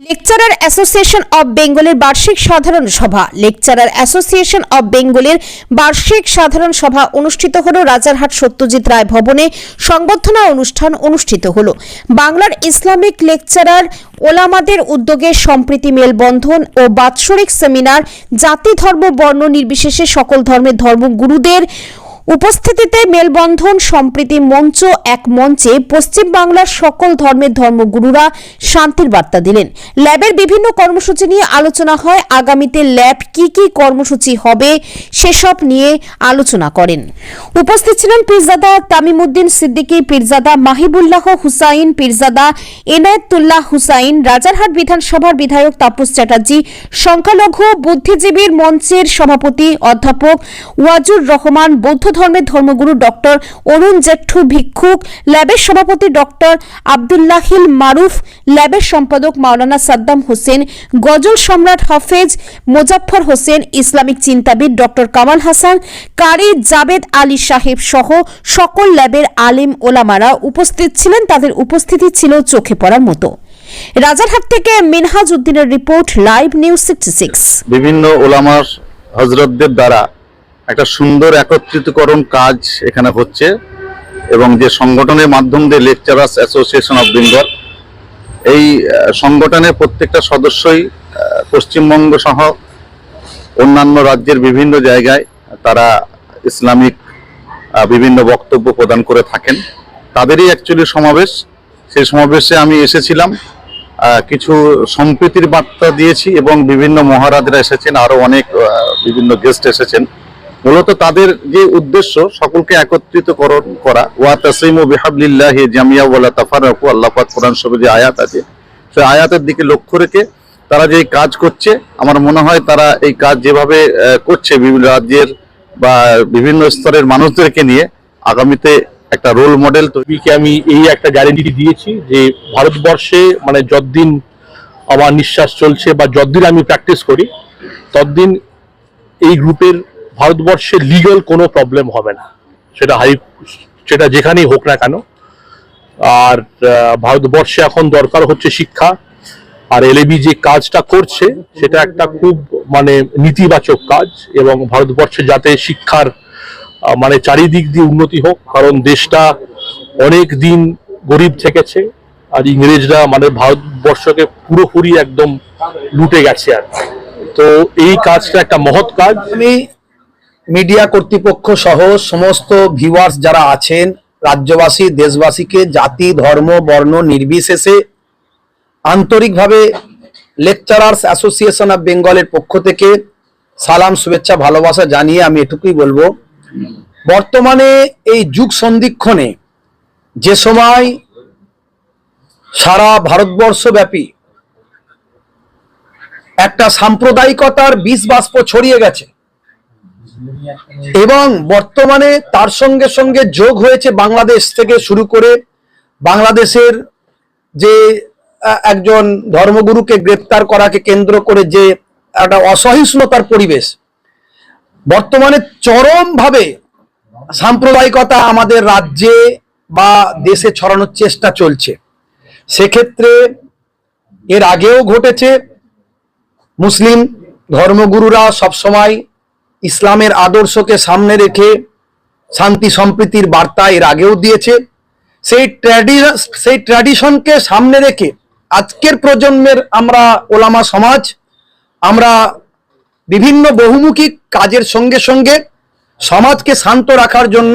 Lecturer association of বেঙ্গলের বার্ষিক সাধারণ সভা। লেকচারার অ্যাসোসিয়েশন অব বেঙ্গলের বার্ষিক সাধারণ সভা অনুষ্ঠিত হল রাজারহাট সত্যজিৎ রায় ভবনে। সংবর্ধনা অনুষ্ঠান অনুষ্ঠিত হল। বাংলার ইসলামিক লেকচারার ওলামাদের উদ্যোগে সম্প্রীতি মেলবন্ধন ও বাৎসরিক সেমিনার, জাতি ধর্ম, বর্ণ নির্বিশেষে সকল ধর্মের ধর্মগুরুদের উপস্থিতিতে মেলবন্ধন সম্প্রীতি মঞ্চ এক মঞ্চে পশ্চিম বাংলার সকল ধর্মের ধর্মগুরুরা শান্তির বার্তা দিলেন। ল্যাবের বিভিন্ন কর্মসূচি নিয়ে আলোচনা হয়। আগামীতে ল্যাব কি কি কর্মসূচি হবে সেসব নিয়ে আলোচনা করেন। উপস্থিত ছিলেন পীরজাদা তামিমুদ্দিন সিদ্দিকী, পীরজাদা মাহিবুল্লাহ হুসাইন, পীরজাদা এনায়েতুল্লাহ হুসাইন, রাজারহাট বিধানসভার বিধায়ক তাপস চ্যাটার্জি, সংখ্যালঘু বুদ্ধিজীবীর মঞ্চের সভাপতি অধ্যাপক ওয়াজুর রহমান, বৌদ্ধ ধর্মের ধর্মগুরু ডক্টর অরুণ জেঠু ভিক্ষুক, ল্যাবের সভাপতি ডক্টর আবদুল্লাহিল মারুফ, ল্যাবের সম্পাদক মাওলানা সাদ্দাম হোসেন, গজল সম্রাট হাফেজ মোজাফফর হোসেন, ইসলামিক চিন্তাবিদ ডক্টর কামাল হাসান, কারি জাবেদ আলী সাহেব সহ সকল ল্যাবের আলিম ওলামারা উপস্থিত ছিলেন। তাদের উপস্থিতি ছিল চোখে পড়ার মতো। রাজারহাট থেকে মিনহাজ উদ্দিনের report, live news sixty six. বিভিন্ন ওলামার হজরতদের দ্বারা একটা সুন্দর একত্রিতকরণ কাজ এখানে হচ্ছে এবং যে সংগঠনের মাধ্যম দিয়ে লেকচারার্স অ্যাসোসিয়েশন অফ বেঙ্গল, এই সংগঠনের প্রত্যেকটা সদস্যই পশ্চিমবঙ্গ সহ অন্যান্য রাজ্যের বিভিন্ন জায়গায় তারা ইসলামিক বিভিন্ন বক্তব্য প্রদান করে থাকেন। তাদেরই অ্যাকচুয়ালি সমাবেশ। সেই সমাবেশে আমি এসেছিলাম কিছু সম্প্রীতির বার্তা দিয়েছি এবং বিভিন্ন মহারাজরা এসেছেন আরও অনেক বিভিন্ন গেস্ট এসেছেন। মূলত তাদের যে উদ্দেশ্য সকলকে একত্রিতকরণ করা। ওয়া তাসিমু বিহাবলিল্লাহি জামিয়া ওয়ালা তাফারাকু আল্লাহ পাক কোরআন শরীফে যে আয়াত আছে, সেই আয়াতের দিকে লক্ষ্য রেখে তারা যে কাজ করছে, আমার মনে হয় তারা এই কাজ যেভাবে করছে বিভিন্ন রাজ্যের বা বিভিন্ন স্তরের মানুষদেরকে নিয়ে, আগামীতে একটা রোল মডেল তৈরিকে আমি এই একটা গ্যারেন্টি দিয়েছি যে ভারতবর্ষে মানে যতদিন আমার নিঃশ্বাস চলছে বা যতদিন আমি প্র্যাকটিস করি, ততদিন এই গ্রুপের ভারতবর্ষে লিগাল কোনো প্রবলেম হবে না। সেটা হাই সেটা যেখানেই হোক না কেন। আর ভারতবর্ষে এখন দরকার হচ্ছে শিক্ষা। আর এলএবি যে কাজটা করছে, সেটা একটা খুব মানে নীতিবাচক কাজ এবং ভারতবর্ষে যাতে শিক্ষার মানে চারিদিক দিয়ে উন্নতি হোক, কারণ দেশটা অনেক দিন গরিব থেকেছে। আর ইংরেজরা মানে ভারতবর্ষকে পুরোপুরি একদম লুটে গেছে আর। তো এই কাজটা একটা মহৎ কাজ। আমি মিডিয়া কর্তৃপক্ষ সহ সমস্ত ভিউয়ার্স যারা আছেন, রাজ্যবাসী, দেশবাসীকে, জাতি, ধর্ম, বর্ণ নির্বিশেষে আন্তরিকভাবে লেকচারার্স অ্যাসোসিয়েশন অফ বেঙ্গলের পক্ষ থেকে সালাম, শুভেচ্ছা, ভালোবাসা জানিয়ে আমি এটুকুই বলব। বর্তমানে এই যুগ সন্ধিক্ষণে যে সময় সারা ভারতবর্ষব্যাপী একটা সাম্প্রদায়িকতার বিষ বাষ্প ছড়িয়ে গেছে এবং বর্তমানে তার সঙ্গে সঙ্গে যোগ হয়েছে বাংলাদেশ থেকে শুরু করে বাংলাদেশের যে একজন ধর্মগুরুকে গ্রেপ্তার করাকে কেন্দ্র করে যে একটা অসহিষ্ণুতার পরিবেশ, বর্তমানে চরমভাবে সাম্প্রদায়িকতা আমাদের রাজ্যে বা দেশে ছড়ানোর চেষ্টা চলছে। সেক্ষেত্রে এর আগেও ঘটেছে, মুসলিম ধর্মগুরুরা সবসময় ইসলামের আদর্শকে সামনে রেখে শান্তি সম্প্রীতির বার্তা এর আগেও দিয়েছে। সেই ট্র্যাডি, সেই ট্র্যাডিশনকে সামনে রেখে আজকের প্রজন্মের আমরা ওলামা সমাজ, আমরা বিভিন্ন বহুমুখী কাজের সঙ্গে সঙ্গে সমাজকে শান্ত রাখার জন্য